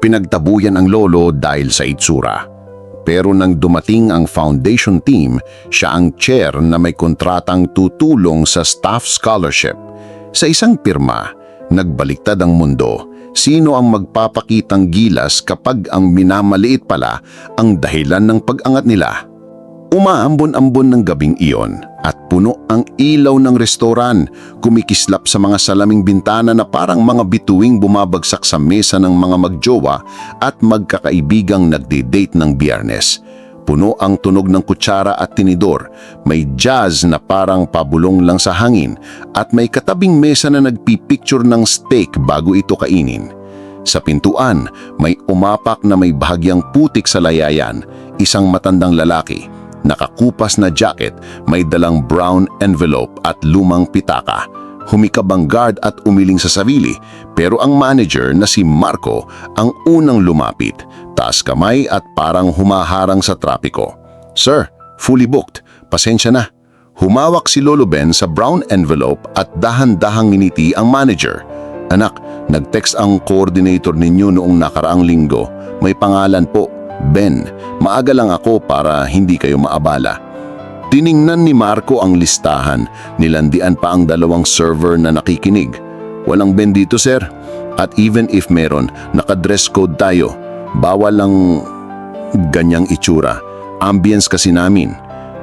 Pinagtabuyan ang lolo dahil sa itsura. Pero nang dumating ang foundation team, siya ang chair na may kontratang tutulong sa staff scholarship. Sa isang pirma, nagbaliktad ang mundo. Sino ang magpapakitang gilas kapag ang minamaliit pala ang dahilan ng pag-angat nila? Umaambon-ambon ng gabing iyon at puno ang ilaw ng restoran, kumikislap sa mga salaming bintana na parang mga bituing bumabagsak sa mesa ng mga magjowa at magkakaibigang nagde-date ng biyernes. Puno ang tunog ng kutsara at tinidor, may jazz na parang pabulong lang sa hangin at may katabing mesa na nagpipicture ng steak bago ito kainin. Sa pintuan, may umapak na may bahagyang putik sa layayan, isang matandang lalaki. Nakakupas na jacket, may dalang brown envelope at lumang pitaka. Humikab ang guard at umiling sa sarili, pero ang manager na si Marco ang unang lumapit, taas kamay at parang humaharang sa trapiko. Sir, fully booked. Pasensya na. Humawak si Lolo Ben sa brown envelope at dahan-dahang nginiti ang manager. Anak, nag-text ang coordinator ninyo noong nakaraang linggo. May pangalan po, Ben. Maaga lang ako para hindi kayo maabala. Tiningnan ni Marco ang listahan, nilandian pa ang dalawang server na nakikinig. Walang Ben dito sir. At even if meron, naka-dress code tayo. Bawal lang ganyang itsura. Ambience kasi namin.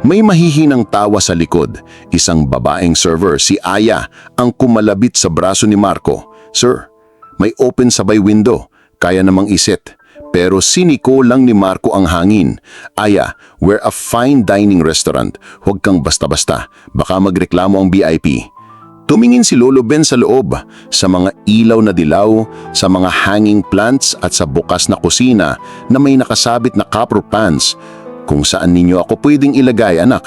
May mahihinang tawa sa likod. Isang babaeng server, si Aya, ang kumalabit sa braso ni Marco. Sir, may open sabay window. Kaya namang iset. Pero siniko lang ni Marco ang hangin. Aya, we're a fine dining restaurant. Huwag kang basta-basta. Baka magreklamo ang VIP. Tumingin si Lolo Ben sa loob, sa mga ilaw na dilaw, sa mga hanging plants at sa bukas na kusina na may nakasabit na copper pans. Kung saan ninyo ako pwedeng ilagay, anak.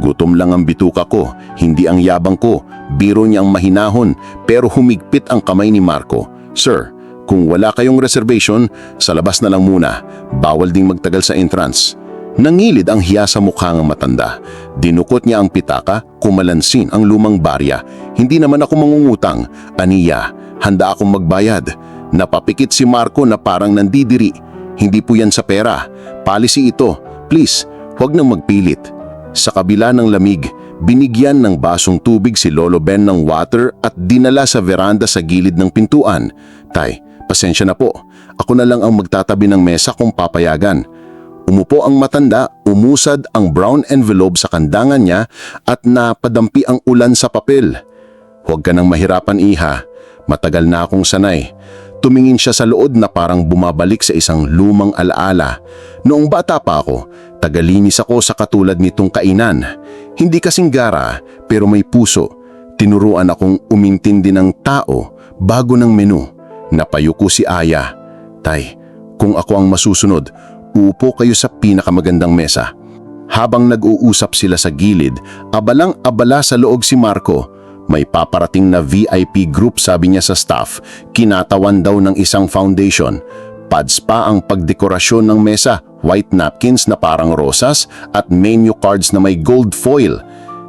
Gutom lang ang bituka ko, hindi ang yabang ko. Biro niya ang mahinahon, pero humigpit ang kamay ni Marco. Sir, kung wala kayong reservation, sa labas na lang muna. Bawal ding magtagal sa entrance. Nangilid ang hiya sa mukha ng matanda. Dinukot niya ang pitaka, kumalansin ang lumang barya. Hindi naman ako mangungutang. Aniya, handa akong magbayad. Napapikit si Marco na parang nandidiri. Hindi po yan sa pera. Policy ito. Please, huwag nang magpilit. Sa kabila ng lamig, binigyan ng basong tubig si Lolo Ben ng water at dinala sa veranda sa gilid ng pintuan. Tay, pasensya na po. Ako na lang ang magtatabi ng mesa kung papayagan. Umupo ang matanda, umusad ang brown envelope sa kandangan niya at napadampi ang ulan sa papel. Huwag ka nang mahirapan iha, matagal na akong sanay. Tumingin siya sa lood na parang bumabalik sa isang lumang alaala. Noong bata pa ako, tagalinis ako sa katulad nitong kainan. Hindi kasing gara, pero may puso. Tinuruan akong umintindi ng tao bago ng menu. Napayuko si Aya. Tay, kung ako ang masusunod, upo kayo sa pinakamagandang mesa. Habang nag-uusap sila sa gilid, abalang-abala sa loog si Marco. May paparating na VIP group sabi niya sa staff, kinatawan daw ng isang foundation. Pads pa ang pagdekorasyon ng mesa, white napkins na parang rosas at menu cards na may gold foil.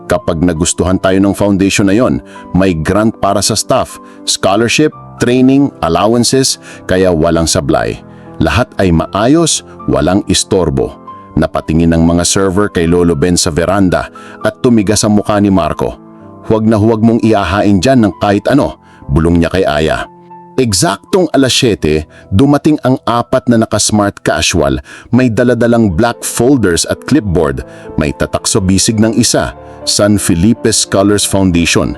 Kapag nagustuhan tayo ng foundation na yon, may grant para sa staff, scholarship, training, allowances, kaya walang sablay. Lahat ay maayos, walang istorbo. Napatingin ng mga server kay Lolo Ben sa veranda at tumigas ang mukha ni Marco. Huwag na huwag mong iahain dyan ng kahit ano, bulong niya kay Aya. Eksaktong alas 7, dumating ang apat na naka-smart casual, may daladalang black folders at clipboard, may tatak sa bisig ng isa, San Felipe Scholars Foundation.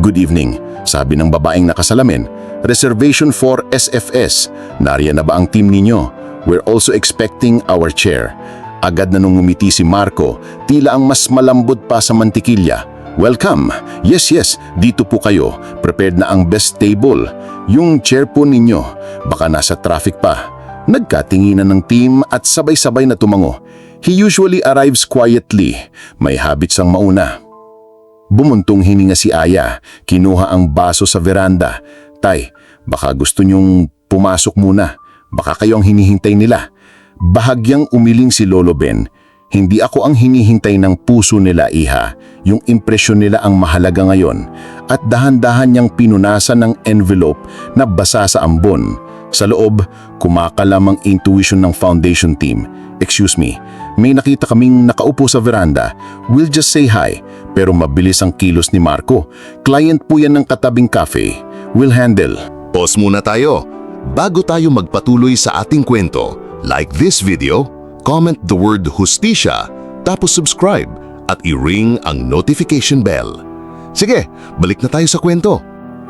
Good evening, sabi ng babaeng nakasalamin. Reservation for SFS. Nariyan na ba ang team ninyo? We're also expecting our chair. Agad na nung ngumiti si Marco, tila ang mas malambot pa sa mantikilya. Welcome! Yes, yes, dito po kayo. Prepared na ang best table. Yung chair po ninyo, baka nasa traffic pa. Nagkatinginan ng team at sabay-sabay na tumango. He usually arrives quietly. May habits ang mauna. Bumuntong hininga si Aya, kinuha ang baso sa veranda. Tay, baka gusto niyong pumasok muna. Baka kayo ang hinihintay nila. Bahagyang umiling si Lolo Ben. Hindi ako ang hinihintay ng puso nila, Iha. Yung impresyon nila ang mahalaga ngayon. At dahan-dahan niyang pinunasan ng envelope na basa sa ambon. Sa loob, kumakalam ang intuition ng foundation team. Excuse me, may nakita kaming nakaupo sa veranda. We'll just say hi, pero mabilis ang kilos ni Marco. Client po yan ng katabing cafe. We'll handle. Pause muna tayo. Bago tayo magpatuloy sa ating kwento, like this video, comment the word Hustisya, tapos subscribe at i-ring ang notification bell. Sige, balik na tayo sa kwento.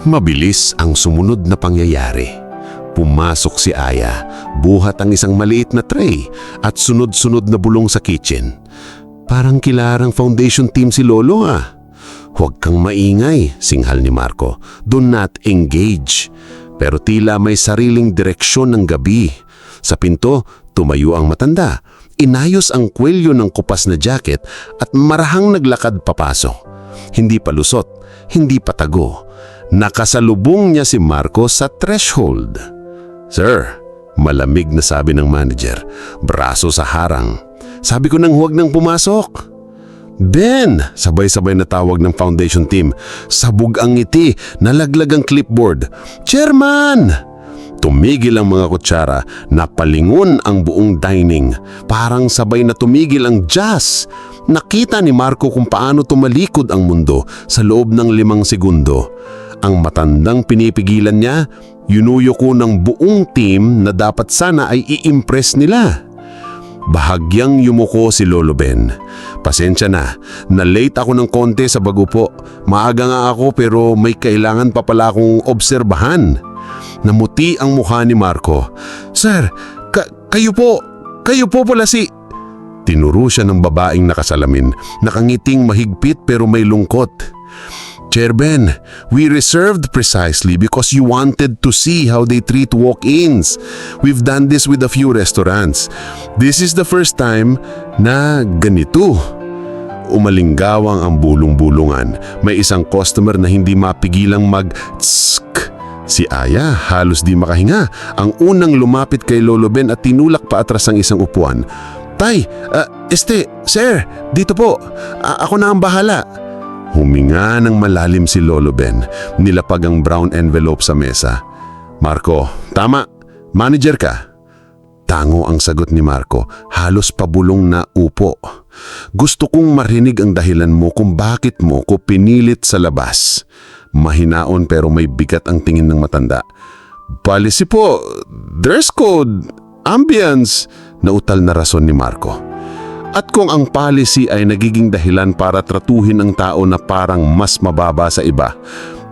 Mabilis ang sumunod na pangyayari. Pumasok si Aya, buhat ang isang maliit na tray at sunod-sunod na bulong sa kitchen. Parang kilarang foundation team si Lolo ah. Huwag kang maingay, singhal ni Marco. Do not engage. Pero tila may sariling direksyon ng gabi. Sa pinto, tumayo ang matanda. Inayos ang kwelyo ng kupas na jacket at marahang naglakad papasok. Hindi pa lusot, hindi patago. Nakasalubong niya si Marco sa threshold. Sir, malamig na sabi ng manager, braso sa harang. Sabi ko nang huwag nang pumasok. Ben! Sabay-sabay na tawag ng foundation team. Sabog ang ngiti, nalaglag ang clipboard. Chairman! Tumigil ang mga kutsara, napalingon ang buong dining. Parang sabay na tumigil ang jazz. Nakita ni Marco kung paano tumalikod ang mundo sa loob ng limang segundo. Ang matandang pinipigilan niya, yunuyo ko ng buong team na dapat sana ay i-impress nila. Bahagyang yumuko si Lolo Ben. Pasensya na, na-late ako ng konti sa bagupo. Maaga nga ako pero may kailangan pa pala akong obserbahan. Namuti ang mukha ni Marco. Sir, ka- kayo po, kayo po pala si... Tinuro siya ng babaeng nakasalamin, nakangiting mahigpit pero may lungkot. Chair Ben, we reserved precisely because you wanted to see how they treat walk-ins. We've done this with a few restaurants. This is the first time na ganito. Umalinggawang ang bulong-bulungan. May isang customer na hindi mapigilang mag tsk. Si Aya halos di makahinga. Ang unang lumapit kay Lolo Ben at tinulak pa atras ang isang upuan. Tay, ah, este, sir, dito po. A- ako na ang bahala. Huminga ng malalim si Lolo Ben. Nilapag ang brown envelope sa mesa. Marco, tama. Manager ka. Tango ang sagot ni Marco, halos pabulong na upo. Gusto kong marinig ang dahilan mo kung bakit mo ko pinilit sa labas. Mahinaon pero may bigat ang tingin ng matanda. Policy po, dress code, ambience, nautal na rason ni Marco. At kung ang policy ay nagiging dahilan para tratuhin ang tao na parang mas mababa sa iba,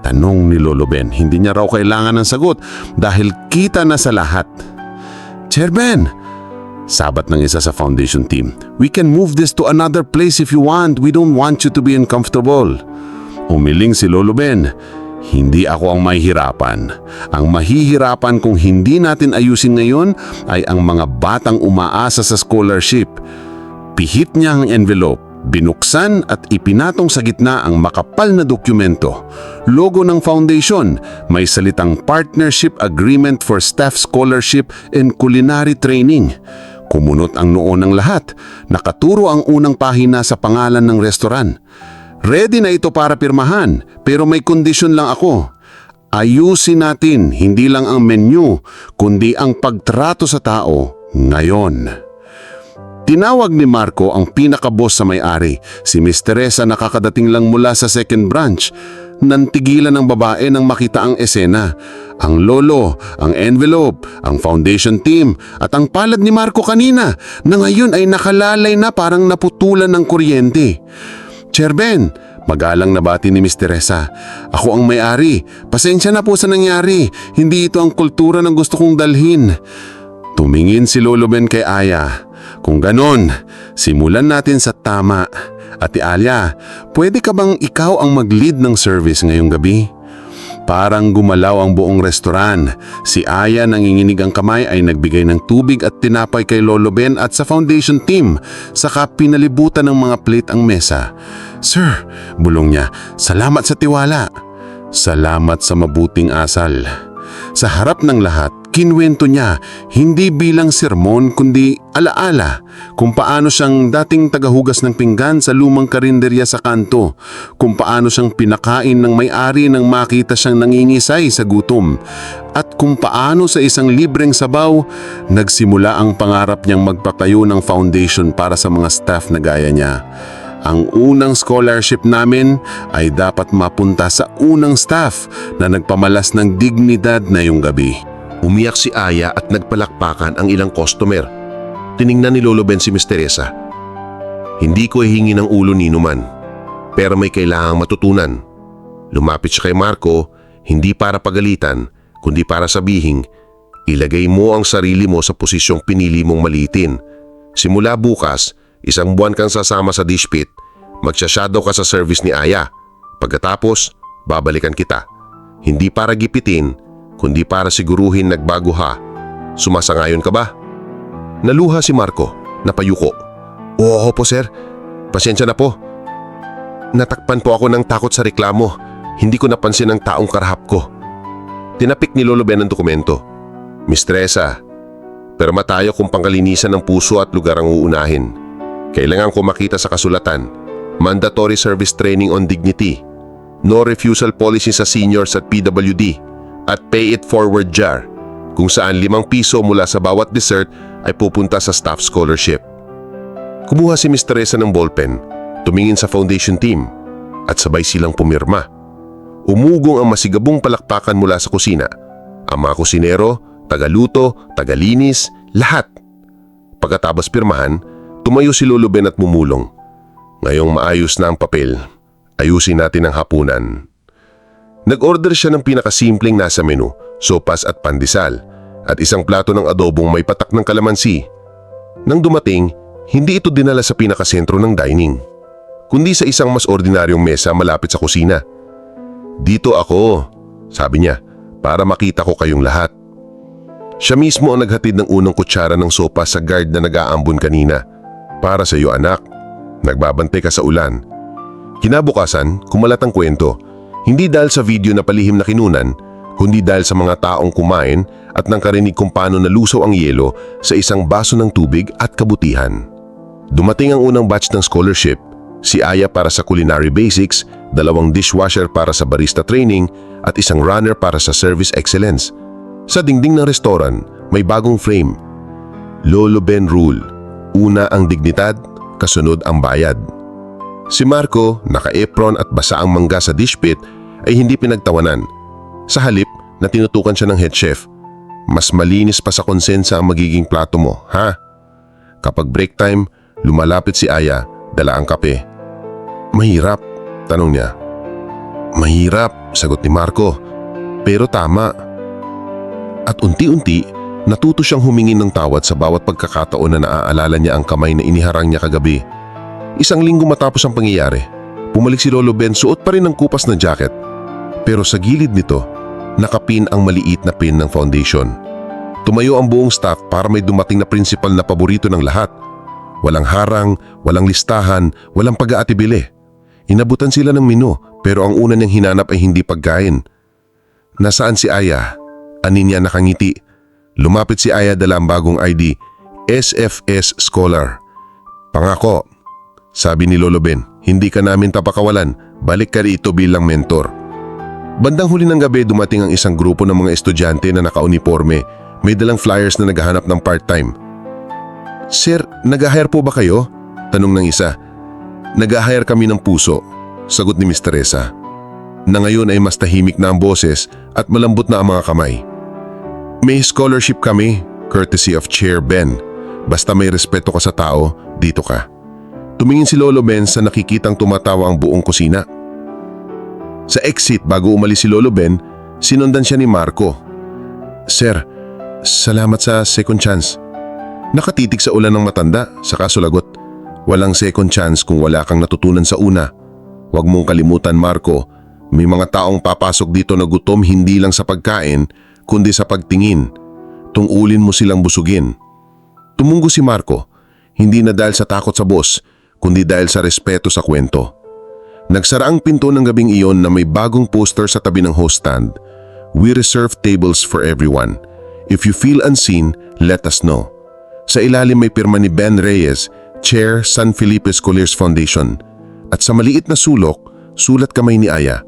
tanong ni Lolo Ben, hindi niya raw kailangan ng sagot dahil kita na sa lahat. Chair Ben, sabat ng isa sa foundation team, we can move this to another place if you want. We don't want you to be uncomfortable. Umiling si Lolo Ben, hindi ako ang mahihirapan. Ang mahihirapan kung hindi natin ayusin ngayon ay ang mga batang umaasa sa scholarship. Pihit niya ang envelope, binuksan at ipinatong sa gitna ang makapal na dokumento. Logo ng foundation, may salitang Partnership Agreement for Staff Scholarship and Culinary Training. Kumunot ang noo ng lahat. Nakaturo ang unang pahina sa pangalan ng restoran. Ready na ito para pirmahan, pero may kondisyon lang ako. Ayusin natin hindi lang ang menu, kundi ang pagtrato sa tao ngayon. Tinawag ni Marco ang pinakaboss sa may-ari, si Miss Teresa nakakadating lang mula sa second branch. Nantigilan ng babae nang makita ang esena. Ang lolo, ang envelope, ang foundation team, at ang palad ni Marco kanina na ngayon ay nakalalay na parang naputulan ng kuryente. Chair Ben, magalang na bati ni Miss Teresa. Ako ang may-ari. Pasensya na po sa nangyari. Hindi ito ang kultura na gusto kong dalhin. Tumingin si Lolo Ben kay Aya. Kung ganon, simulan natin sa tama. Ate Alia, pwede ka bang ikaw ang mag-lead ng service ngayong gabi? Parang gumalaw ang buong restoran. Si Aya nanginginig ang kamay ay nagbigay ng tubig at tinapay kay Lolo Ben at sa foundation team. Saka pinalibutan ng mga plate ang mesa. Sir, bulong niya, salamat sa tiwala. Salamat sa mabuting asal. Sa harap ng lahat, Kinwento niya, hindi bilang sermon kundi alaala kung paano siyang dating tagahugas ng pinggan sa lumang karinderya sa kanto, kung paano siyang pinakain ng may-ari nang makita siyang nangingisay sa gutom, at kung paano sa isang libreng sabaw, nagsimula ang pangarap niyang magpatayo ng foundation para sa mga staff na gaya niya. Ang unang scholarship namin ay dapat mapunta sa unang staff na nagpamalas ng dignidad na yung gabi. Umiyak si Aya at nagpalakpakan ang ilang customer. Tiningnan ni Lolo Ben si Miss Teresa. Hindi ko hihingi ng ulo ni Numan, pero may kailangang matutunan. Lumapit siya kay Marco, hindi para pagalitan, kundi para sabihin, ilagay mo ang sarili mo sa posisyong pinili mong malitin. Simula bukas, isang buwan kang sasama sa dish pit, magsashadow ka sa service ni Aya. Pagkatapos, babalikan kita. Hindi para gipitin, kundi para siguruhin nagbago ha. Sumasangayon ka ba? Naluha si Marco, napayuko. Oo po sir, pasensya na po. Natakpan po ako ng takot sa reklamo. Hindi ko napansin ang taong karahap ko. Tinapik ni Lolo Ben ang dokumento. Miss Teresa, perma tayo kung pangkalinisan ng puso at lugar ang uunahin. Kailangan ko makita sa kasulatan, mandatory service training on dignity, no refusal policy sa seniors at PWD, at pay it forward jar, kung saan limang piso mula sa bawat dessert ay pupunta sa staff scholarship. Kumuha si Miss Teresa ng ballpen, tumingin sa foundation team, at sabay silang pumirma. Umugong ang masigabong palakpakan mula sa kusina. Ang mga kusinero, tagaluto, tagalinis, lahat. Pagkatapos pirmahan, tumayo si Lolo Ben at mumulong. Ngayong maayos na ang papel, ayusin natin ang hapunan. Nag-order siya ng pinakasimpleng nasa menu, sopas at pandesal, at isang plato ng adobong may patak ng kalamansi. Nang dumating, hindi ito dinala sa pinakasentro ng dining, kundi sa isang mas ordinaryong mesa malapit sa kusina. Dito ako, sabi niya, para makita ko kayong lahat. Siya mismo ang naghatid ng unang kutsara ng sopa sa guard na nag-aambon kanina. Para sa iyo anak, nagbabantay ka sa ulan. Kinabukasan, kumalat ang kwento, hindi dahil sa video na palihim na kinunan, kundi dahil sa mga taong kumain at nang karinig kung paano nalusaw ang yelo sa isang baso ng tubig at kabutihan. Dumating ang unang batch ng scholarship, si Aya para sa culinary basics, dalawang dishwasher para sa barista training at isang runner para sa service excellence. Sa dingding ng restaurant, may bagong frame. Lolo Ben Rule, una ang dignidad, kasunod ang bayad. Si Marco, naka-apron at basa ang mangga sa dish pit, ay hindi pinagtawanan. Sa halip, na tinutukan siya ng head chef. Mas malinis pa sa konsensa ang magiging plato mo, ha? Kapag break time, lumalapit si Aya, dala ang kape. Mahirap, tanong niya. Mahirap, sagot ni Marco. Pero tama. At unti-unti, natuto siyang humingi ng tawad sa bawat pagkakataon na naaalala niya ang kamay na iniharang niya kagabi. Isang linggo matapos ang pangyayari, pumalik si Lolo Ben suot pa rin ang kupas ng jacket. Pero sa gilid nito, nakapin ang maliit na pin ng foundation. Tumayo ang buong staff para may dumating na principal na paborito ng lahat. Walang harang, walang listahan, walang pag-aatibili. Inabutan sila ng menu pero ang una niyang hinanap ay hindi pagkain. Nasaan si Aya? Anin niya nakangiti. Lumapit si Aya dala ang bagong ID, SFS Scholar. Pangako, sabi ni Lolo Ben, hindi ka namin tapakawalan, balik ka rito bilang mentor. Bandang huli ng gabi dumating ang isang grupo ng mga estudyante na nakauniforme, may dalang flyers na naghahanap ng part-time. Sir, nag-hire po ba kayo? Tanong ng isa. Nag-hire kami ng puso, sagot ni Miss Teresa. Na ngayon ay mas tahimik na ang boses at malambot na ang mga kamay. May scholarship kami, courtesy of Chair Ben. Basta may respeto ka sa tao, dito ka. Tumingin si Lolo Ben sa nakikitang tumatawa ang buong kusina. Sa exit bago umalis si Lolo Ben, sinundan siya ni Marco. Sir, salamat sa second chance. Nakatitig sa ulan ng matanda, saka sulagot. Walang second chance kung wala kang natutunan sa una. Huwag mong kalimutan Marco, may mga taong papasok dito na gutom hindi lang sa pagkain, kundi sa pagtingin. Tungulin mo silang busugin. Tumungo si Marco, hindi na dahil sa takot sa boss, kundi dahil sa respeto sa kwento. Nagsara ang pinto ng gabing iyon na may bagong poster sa tabi ng host stand. We reserve tables for everyone. If you feel unseen, let us know. Sa ilalim may pirma ni Ben Reyes, Chair San Felipe Scholars Foundation. At sa maliit na sulok, sulat kamay ni Aya.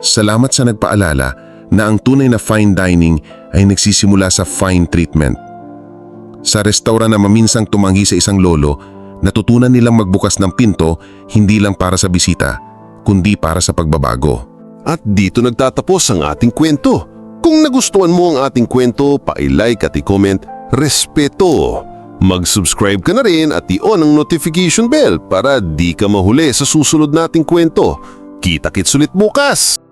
Salamat sa nagpaalala na ang tunay na fine dining ay nagsisimula sa fine treatment. Sa restaurant na maminsang tumanggi sa isang lolo, natutunan nilang magbukas ng pinto hindi lang para sa bisita, kundi para sa pagbabago. At dito nagtatapos ang ating kwento. Kung nagustuhan mo ang ating kwento, pa-like at i-comment, respeto. Mag-subscribe ka na rin at i-on ang notification bell para di ka mahuli sa susunod nating kwento. Kita-kits ulit bukas!